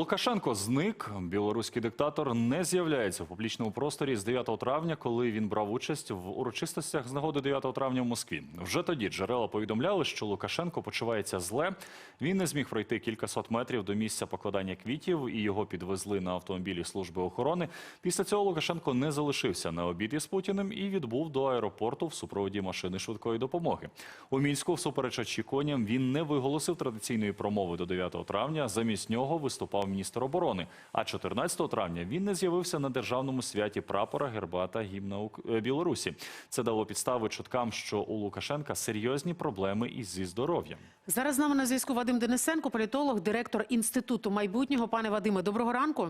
Лукашенко зник. Білоруський диктатор не з'являється в публічному просторі з 9 травня, коли він брав участь в урочистостях з нагоди 9 травня в Москві. Вже тоді джерела повідомляли, що Лукашенко почувається зле. Він не зміг пройти кількасот метрів до місця покладання квітів, і його підвезли на автомобілі служби охорони. Після цього Лукашенко не залишився на обід із Путіним і відбув до аеропорту в супроводі машини швидкої допомоги. У мінську, всупереч очікуванням, він не виголосив традиційної промови до 9 травня. Замість нього виступав міністр оборони. А 14 травня він не з'явився на державному святі прапора, герба та гімна е, Білорусі. Це дало підстави чуткам, що у Лукашенка серйозні проблеми із зі здоров'ям. Зараз з нами на зв'язку Вадим Денисенко, політолог, директор інституту майбутнього. Пане Вадиме, доброго ранку.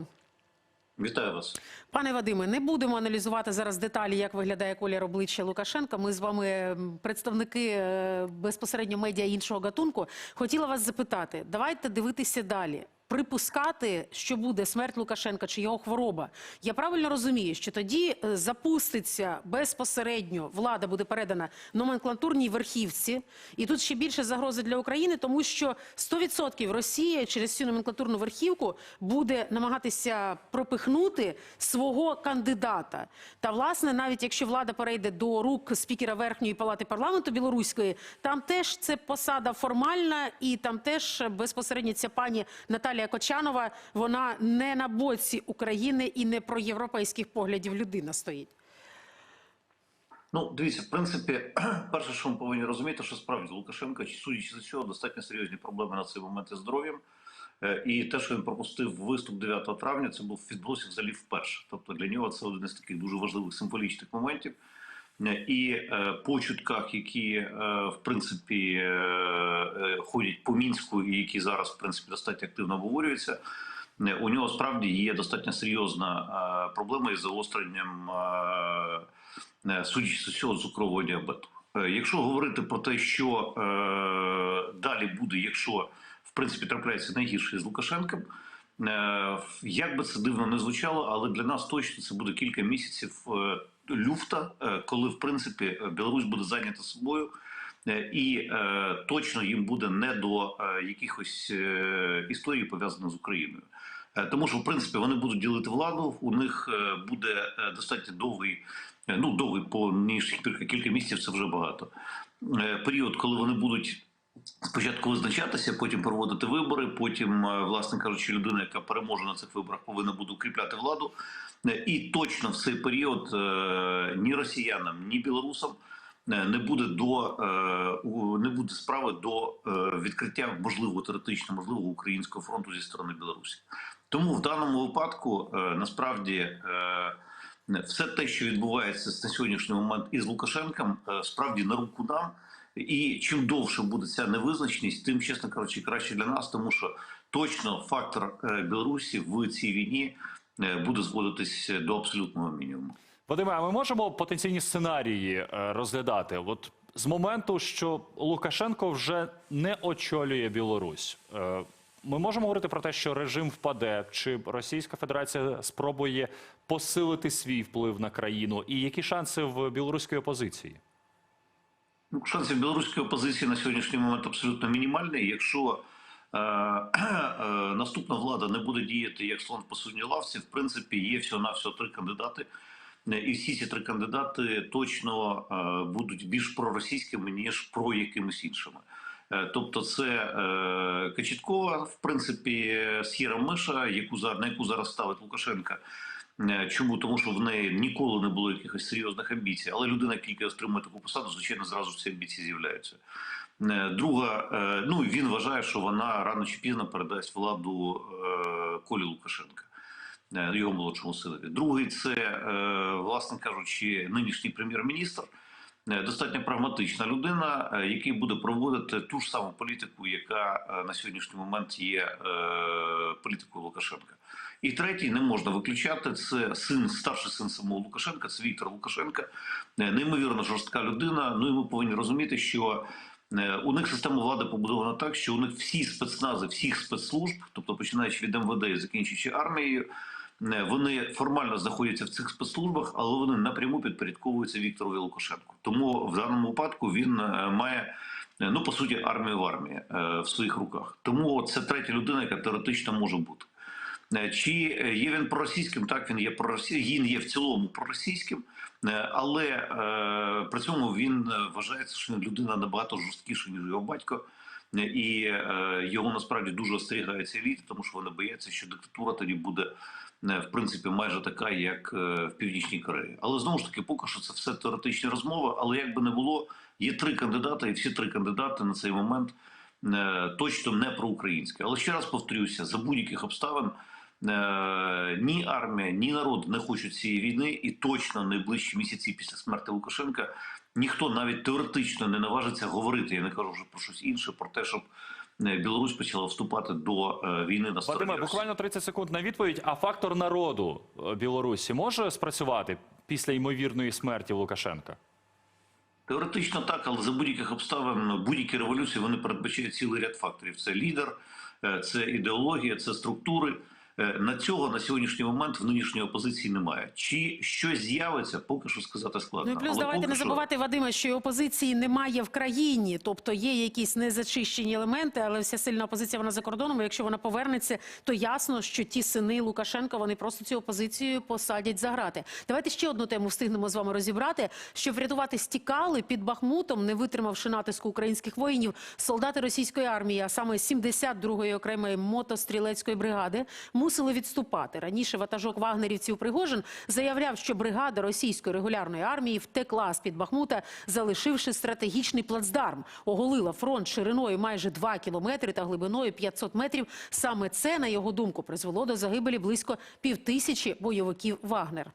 Вітаю вас. Пане Вадиме, не будемо аналізувати зараз деталі, як виглядає колір обличчя Лукашенка. Ми з вами представники е, безпосередньо медіа іншого гатунку. Хотіла вас запитати, давайте дивитися далі. Припускати, що буде смерть Лукашенка чи його хвороба. Я правильно розумію, що тоді е, запуститься безпосередньо влада буде передана номенклатурній верхівці, і тут ще більше загрози для України, тому що 100% Росія через цю номенклатурну верхівку буде намагатися пропихнути свого кандидата. Та власне, навіть якщо влада перейде до рук спікера верхньої палати парламенту білоруської, там теж це посада формальна, і там теж безпосередньо ця пані Наталія Кочанова, вона не на боці України і не про європейських поглядів людина стоїть. Ну, дивіться, в принципі, перше, що ми повинні розуміти, що справді Лукашенко, судячи з цього, достатньо серйозні проблеми на цей момент із здоров'ям. Е, І те, що він пропустив виступ 9 травня, це був відбулося взагалі вперше. Тобто для нього це один із таких дуже важливих символічних моментів. І е, по чутках, які е, в принципі е, ходять по мінську, і які зараз в принципі достатньо активно обговорюються, у нього справді є достатньо серйозна проблема із загостренням. судячи цього цукрового діабету. Якщо говорити про те, що далі буде, якщо в принципі трапляється найгірше з Лукашенком, як би це дивно не звучало, але для нас точно це буде кілька місяців люфта, е, коли в принципі Білорусь буде зайнята собою. Е, І е, точно їм буде не до е, якихось е, історій пов'язаних з Україною. Е, Тому що в принципі вони будуть ділити владу. У них е, буде е, достатньо довгий, е, ну довгий по ніж кілька місяців. Це вже багато. Е, Період, коли вони будуть спочатку визначатися, потім проводити вибори. Потім, е, власне кажучи, людина, яка переможе на цих виборах, повинна буде укріпляти владу. Е, І точно в цей період е, ні росіянам, ні білорусам. Не буде до не буде справи до відкриття можливо теоретично можливого українського фронту зі сторони Білорусі. Тому в даному випадку насправді все те, що відбувається на сьогоднішній момент із Лукашенком, справді на руку нам. І чим довше буде ця невизначеність, тим, чесно кажучи, краще для нас, тому що точно фактор е, Білорусі в цій війні е, буде зводитись до абсолютного мінімуму. Вадиме, а ми можемо потенційні сценарії е, розглядати? От з моменту, що Лукашенко вже не очолює Білорусь. Ми можемо говорити про те, що режим впаде, чи Російська Федерація спробує посилити свій вплив на країну, і які шанси в білоруської опозиції? Ну, шанси білоруської опозиції на сьогоднішній момент абсолютно мінімальні. Якщо е, е, наступна влада не буде діяти як слон в посудній лавці, в принципі, є всього на всього три кандидати. І всі ці три кандидати точно е, будуть більш проросійськими ніж про якимись іншими. Е, Тобто, це е, Качіткова, в принципі, сіра миша, яку на яку зараз ставить Лукашенка. Е, Чому тому, що в неї ніколи не було якихось серйозних амбіцій, але людина, яка отримує таку посаду, звичайно, зразу ці амбіції з'являються. Е, Друга, е, ну він вважає, що вона рано чи пізно передасть владу Колі Лукашенка, його молодшому синові. Другий це, власне кажучи, нинішній прем'єр-міністр. Достатньо прагматична людина, який буде проводити ту ж саму політику, яка на сьогоднішній момент є політикою Лукашенка. І третій не можна виключати. Це син, старший син самого Лукашенка, це Віктор Лукашенка. Е, Неймовірно жорстка людина. Ну і ми повинні розуміти, що е, у них система влади побудована так, що у них всі спецнази всіх спецслужб, тобто починаючи від МВД і закінчуючи армією, е, вони формально знаходяться в цих спецслужбах, але вони напряму підпорядковуються Вікторові Лукашенку. Тому в даному випадку він має. Ну, по суті, армію в армії в своїх руках. Тому це третя людина, яка теоретично може бути. Е, Чи е, є він проросійським? Так, він є проросійським, він є в цілому проросійським, Е, але при цьому він вважається, що людина набагато жорсткіша, ніж його батько. І його насправді дуже остерігаються еліти, тому що вони бояться, що диктатура тоді буде в принципі майже така, як в Північній Кореї. Але знову ж таки, поки що це все теоретичні розмови. Але як би не було, є три кандидати, і всі три кандидати на цей момент точно не проукраїнські. Але ще раз повторюся, за будь-яких обставин. Е, Ні армія, ні народ не хочуть цієї війни, і точно найближчі місяці після смерті Лукашенка ніхто навіть теоретично не наважиться говорити. Я не кажу вже про щось інше, про те, щоб е, Білорусь почала вступати до е, війни на стороні. Вадиме, буквально 30 секунд на відповідь. А фактор народу Білорусі може спрацювати після ймовірної смерті Лукашенка? Теоретично так, але за будь-яких обставин будь-які революції вони передбачають цілий ряд факторів: це лідер, це ідеологія, це структури. Е, На цього на сьогоднішній момент в нинішньої опозиції немає. Чи щось з'явиться, поки що сказати складно. Ну і плюс Але давайте не що- забувати, Вадиме, що і опозиції немає в країні, тобто є якісь незачищені елементи, але вся сильна опозиція вона за кордоном. і Якщо вона повернеться, то ясно, що ті сини Лукашенка вони просто цю опозицію посадять за грати. Давайте ще одну тему встигнемо з вами розібрати. Щоб врятувати стікали під Бахмутом, не витримавши натиску українських воїнів, солдати російської армії, а саме 72-ї окремої мотострілецької бригади, мусили відступати. Раніше ватажок вагнерівців Пригожин заявляв, що бригада російської регулярної армії втекла з під Бахмута, залишивши стратегічний плацдарм. Оголила фронт шириною майже 2 кілометри та глибиною 500 метрів. Саме це, на його думку, призвело до загибелі близько півтисячі бойовиків Вагнер.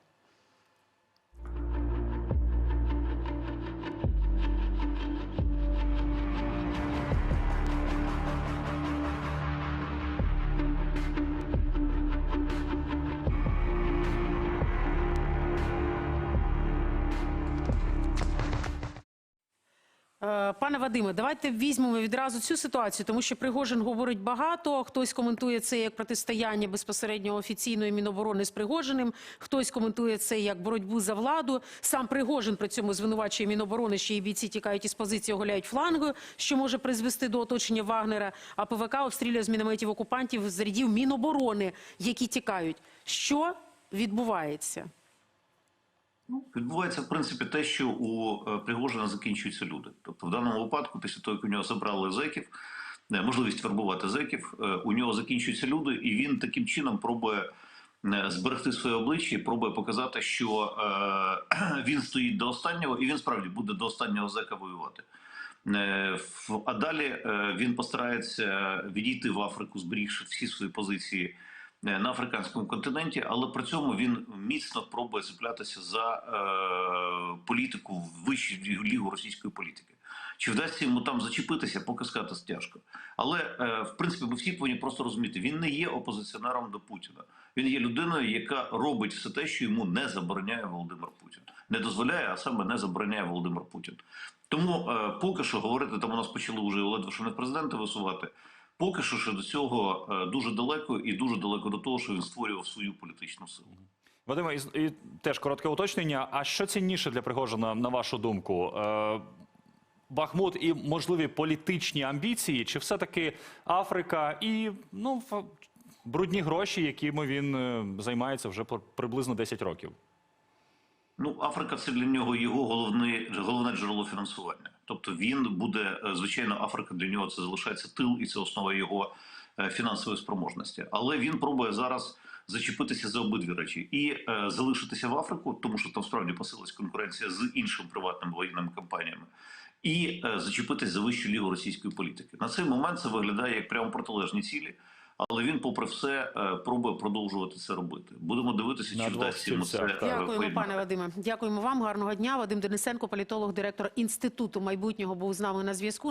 Пане Вадиме, давайте візьмемо відразу цю ситуацію, тому що Пригожин говорить багато. Хтось коментує це як протистояння безпосередньо офіційної міноборони з Пригожиним, хтось коментує це як боротьбу за владу. Сам Пригожин при цьому звинувачує міноборони, що і бійці тікають із позиції, оголяють флангою, що може призвести до оточення Вагнера. А ПВК обстрілює з мінометів окупантів з рядів міноборони, які тікають. Що відбувається? Відбувається в принципі те, що у е, Пригожина закінчуються люди. Тобто, в даному випадку, після того, як у нього забрали зеків, е, можливість вербувати зеків, е, у нього закінчуються люди, і він таким чином пробує зберегти своє обличчя, і пробує показати, що він стоїть до останнього, і він справді буде до останнього зека воювати. А далі він постарається відійти в Африку, зберігши всі свої позиції на африканському континенті, але при цьому він міцно пробує цеплятися за е, політику вищу лігу російської політики. Чи вдасться йому там зачепитися, поки сказати тяжко. Але е, в принципі ми всі повинні просто розуміти, він не є опозиціонером до Путіна. Він є людиною, яка робить все те, що йому не забороняє Володимир Путін. Не дозволяє, а саме не забороняє Володимир Путін. Тому е, поки що говорити, там у нас почали вже ледве що не президенти висувати. Поки що ще до цього е, дуже далеко і дуже далеко до того, що він створював свою політичну силу. Вадиме, і, і теж коротке уточнення. А що цінніше для Пригожина, на вашу думку? Е, Бахмут і можливі політичні амбіції, чи все-таки Африка і ну, брудні гроші, якими він е, займається вже приблизно 10 років? Ну, Африка це для нього його головне, головне джерело фінансування. Тобто він буде, е, звичайно, Африка для нього це залишається тил, і це основа його е, фінансової спроможності. Але він пробує зараз зачепитися за обидві речі і е, залишитися в Африку, тому що там справді посилилась конкуренція з іншими приватними воєнними компаніями, і е, зачепитись за вищу лігу російської політики. На цей момент це виглядає як прямо протилежні цілі. Але він, попри все, е, пробує продовжувати це робити. Будемо дивитися, чи вдасться йому це е, Дякуємо, поєднати. пане Вадиме. Дякуємо вам. Гарного дня. Вадим Денисенко, політолог, директор інституту майбутнього, був з нами на зв'язку.